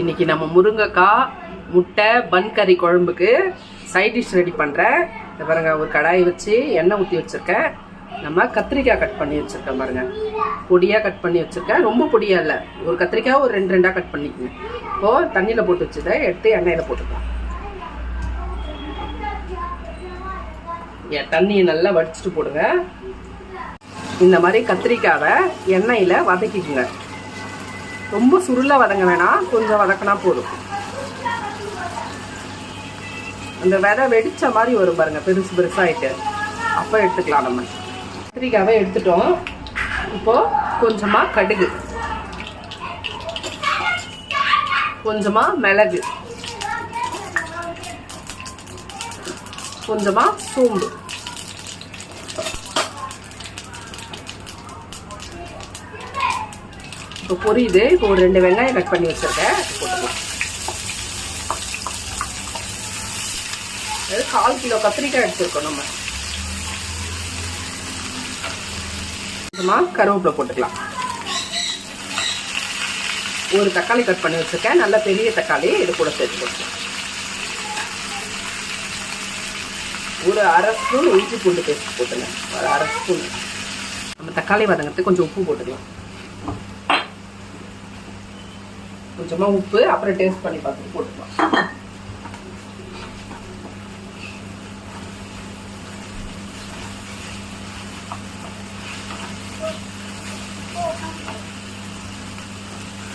இன்னைக்கு நம்ம முருங்கைக்காய் முட்டை பன் கறி குழம்புக்கு சைட் டிஷ் ரெடி பண்ணுறேன் இந்த பாருங்க ஒரு கடாய் வச்சு எண்ணெய் ஊற்றி வச்சுருக்கேன். நம்ம கத்திரிக்காய் கட் பண்ணி வச்சுருக்கேன் பாருங்க. பொடியாக கட் பண்ணி வச்சுருக்கேன். ரொம்ப பொடியாக இல்லை. ஒரு கத்திரிக்காய் ஒரு ரெண்டு ரெண்டாக கட் பண்ணிக்கோங்க. இப்போது தண்ணியில் போட்டு வச்சுட்டேன் எடுத்து எண்ணெயில் போட்டுக்கலாம். என் தண்ணியை நல்லா வடிச்சிட்டு போடுங்க. இந்த மாதிரி கத்திரிக்காவை எண்ணெயில் வதக்கிக்குங்க. ரொம்ப சுருளாக வதங்க வேணாம். கொஞ்சம் வதக்கினா போதும். அந்த விதை வெடிச்ச மாதிரி வரும் பாருங்க பெருசு பெருசாகிட்டு அப்போ எடுத்துக்கலாம் நம்ம. கத்திரிக்காவே எடுத்துட்டோம். இப்போது கொஞ்சமாக கடுகு. கொஞ்சமாக மிளகு. கொஞ்சமாக சோம்பு. இப்போ பொரியுது. இப்போ ஒரு ரெண்டு வெங்காயம் கட் பண்ணி வச்சிருக்கேன். போட்டுக்கலாம். அது கால் கிலோ கத்திரிக்காய் எடுத்துருக்கோம் நம்ம. கருவேப்பிலை போட்டுக்கலாம். ஒரு தக்காளி கட் பண்ணி வச்சிருக்கேன். நல்ல பெரிய தக்காளி இது கூட சேர்த்து போட்டுக்கலாம். ஒரு அரை ஸ்பூன் இஞ்சி பூண்டு பேஸ்ட் போட்டுங்க. ஒரு அரை ஸ்பூன். நம்ம தக்காளி வதங்கிறதுக்கு கொஞ்சம் உப்பு போட்டுக்கலாம். கொஞ்சமா உப்பு அப்புறம் டேஸ்ட் பண்ணி பார்த்து போட்டுக்கலாம்.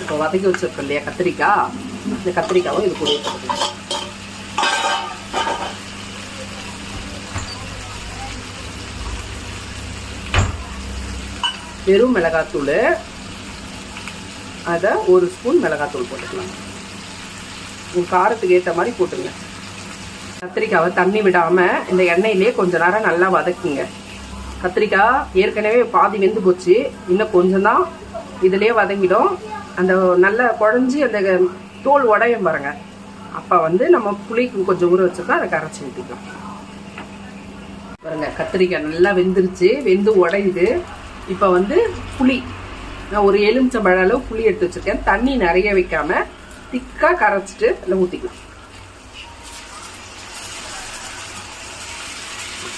இப்போ வதக்கி வச்சிருக்கோம் இல்லையா கத்திரிக்காய். இந்த கத்திரிக்காவும் இது கூட போட்டுக்கலாம். வெறும் மிளகாத்தூள் அதை ஒரு ஸ்பூன் மிளகாத்தூள் போட்டுக்கலாம். உங்கள் காரத்துக்கு ஏற்ற மாதிரி போட்டுங்க. கத்திரிக்காவை தண்ணி விடாமல் இந்த எண்ணெயிலே கொஞ்ச நேரம் நல்லா வதக்குங்க. கத்திரிக்காய் ஏற்கனவே பாதி வெந்து போச்சு. இன்னும் கொஞ்சம் தான் இதுலேயே வதங்கிடும். அந்த நல்லா குழஞ்சி அந்த தோல் உடையும் பாருங்க. அப்போ வந்து நம்ம புளிக்கு கொஞ்சம் ஊற வச்சுருக்கோம். அதை கரைச்சி ஊற்றிக்கலாம் பாருங்க கத்திரிக்காய் நல்லா வெந்துருச்சு. வெந்து உடையுது. இப்போ வந்து புளி. நான் ஒரு எலுமிச்சம்பழ அளவு புளி எடுத்து வச்சிருக்கேன். தண்ணி நிறைய வைக்காம திக்காக கரைச்சிட்டு அதில் ஊற்றிக்கலாம்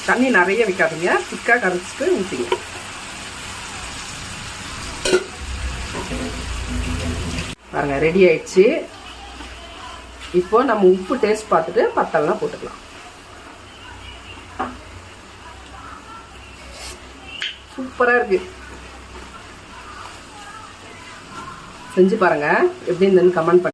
தண்ணி நிறைய வைக்காதீங்க. திக்காக கரைச்சிட்டு ஊற்றிங்க பாருங்க ரெடி ஆயிடுச்சு. இப்போ நம்ம உப்பு டேஸ்ட் பார்த்துட்டு பத்தல்லாம் போட்டுக்கலாம். சூப்பராக இருக்குது செஞ்சு பாருங்க. எப்படி இருந்ததுன்னு கமெண்ட் பண்ணி